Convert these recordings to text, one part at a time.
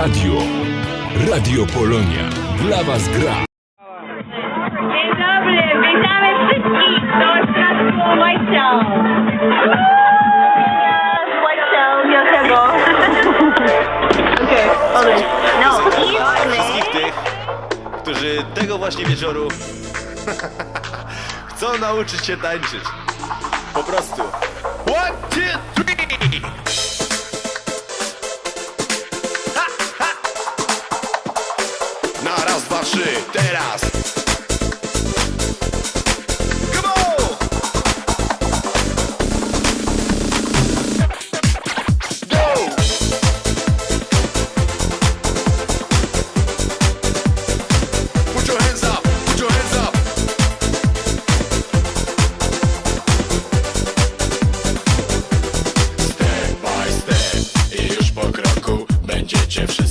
Radio. Radio Polonia. Dla Was gra. Dzień dobry, witamy wszystkich do Show. White Show, Miotego. Okej, okay. No, wszystkich tych, którzy tego właśnie wieczoru chcą nauczyć się tańczyć. Po prostu. One, two, three! Trzy, teraz! Come on! Go! Put your hands up, put your hands up. Step by step już po kroku będziecie wszyscy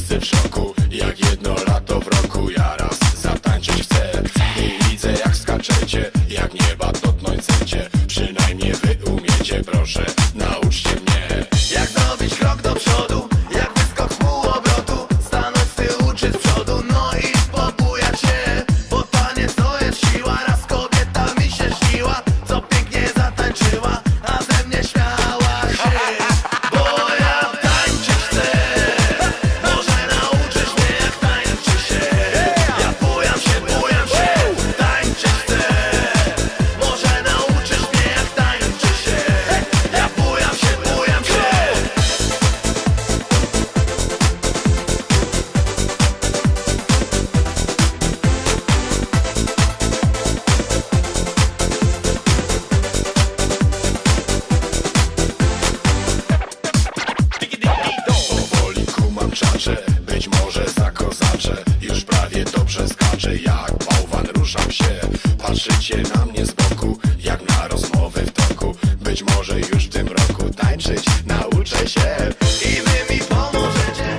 tańczyć nauczę się I wy mi pomożecie.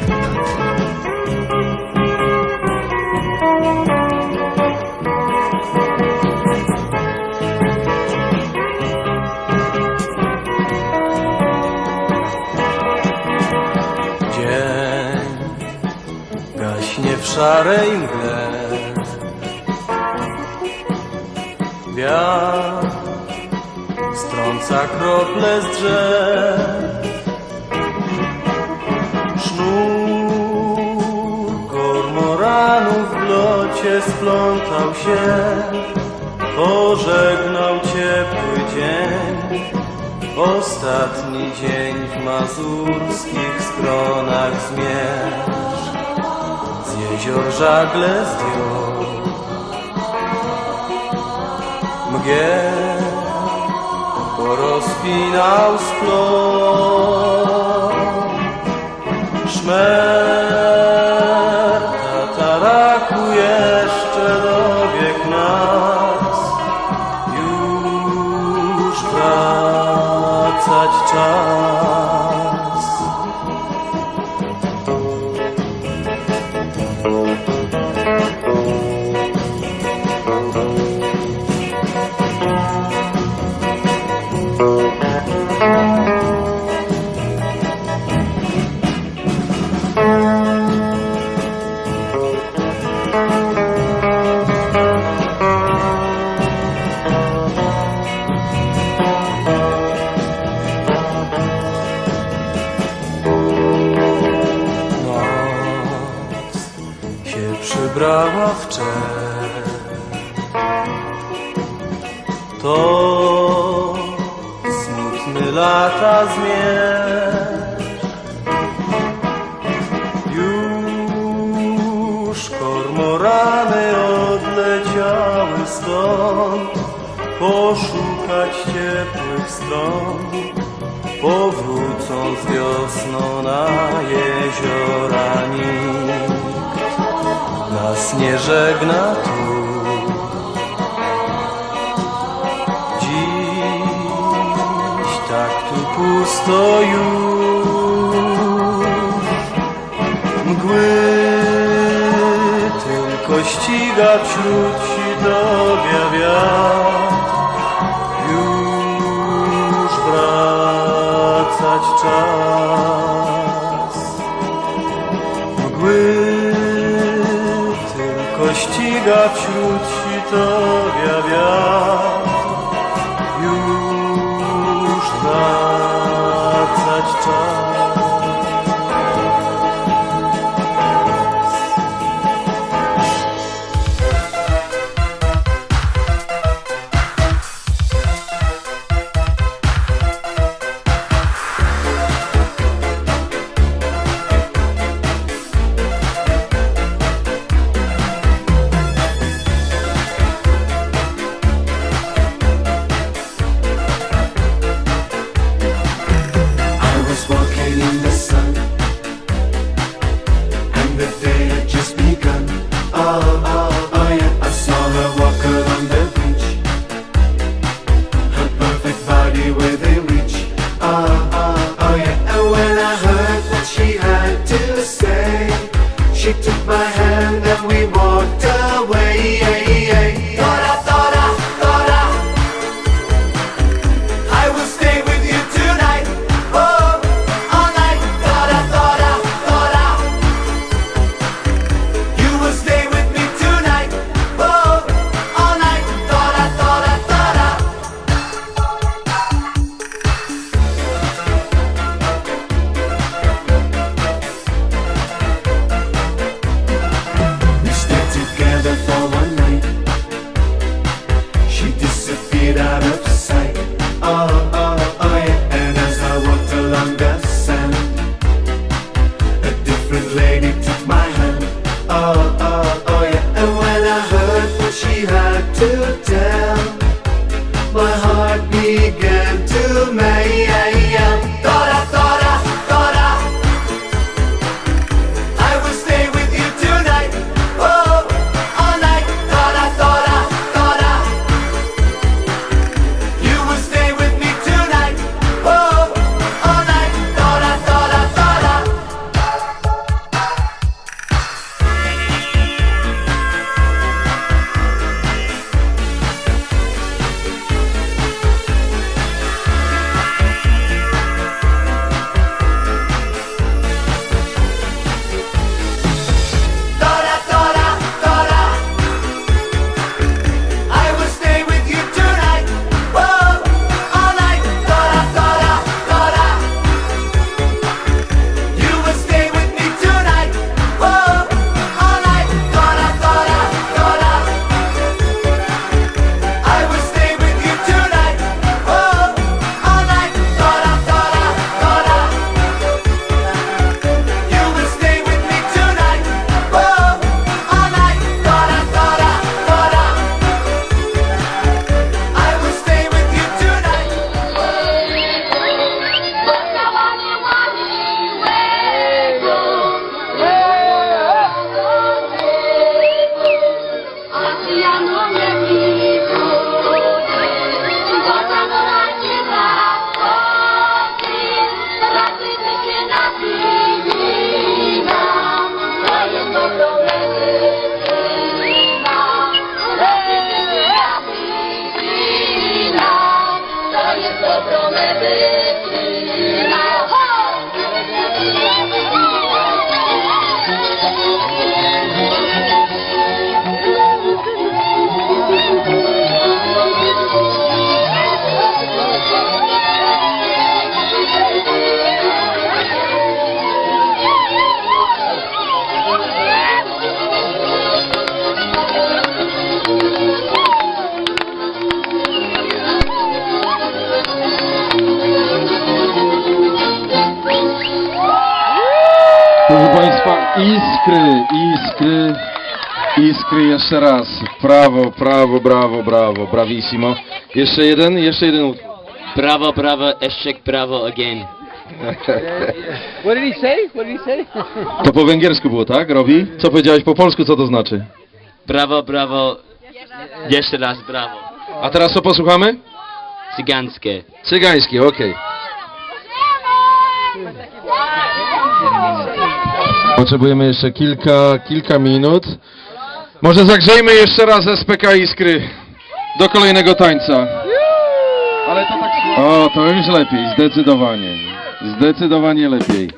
Dzień gaśnie w szarej mgle. Wiatr strąca krople z drzew. Sznur kormoranów w locie splątał się. Pożegnał ciepły dzień. Ostatni dzień w mazurskich stronach zmierz. Z jezior żagle zdjął house floor. To smutny lata zmierzch Już kormorany odleciały stąd Poszukać ciepłych stron Powrócą z wiosną na jeziora nikt Nas nie żegna tu prosto już Mgły tylko ściga wśród sidłowia wiatr. Już wracać czas. Mgły tylko ściga wśród sidłowia wiatr. Już wracać much time. Proszę Państwa, iskry, iskry, iskry jeszcze raz. Prawo, prawo, brawo, brawo, brawissimo. Jeszcze jeden, jeszcze jeden. Bravo, bravo, Eszczyk, bravo again. What did he say? What did he say? To po węgiersku było, tak, Robi? Co powiedziałeś po polsku, co to znaczy? Bravo, bravo, jeszcze raz bravo. A teraz co posłuchamy? Cygańskie. Cygańskie, okej. Potrzebujemy jeszcze kilka, kilka minut. Może zagrzejmy jeszcze raz SPK Iskry do kolejnego tańca. Ale to tak... O, to już lepiej, zdecydowanie. Zdecydowanie lepiej.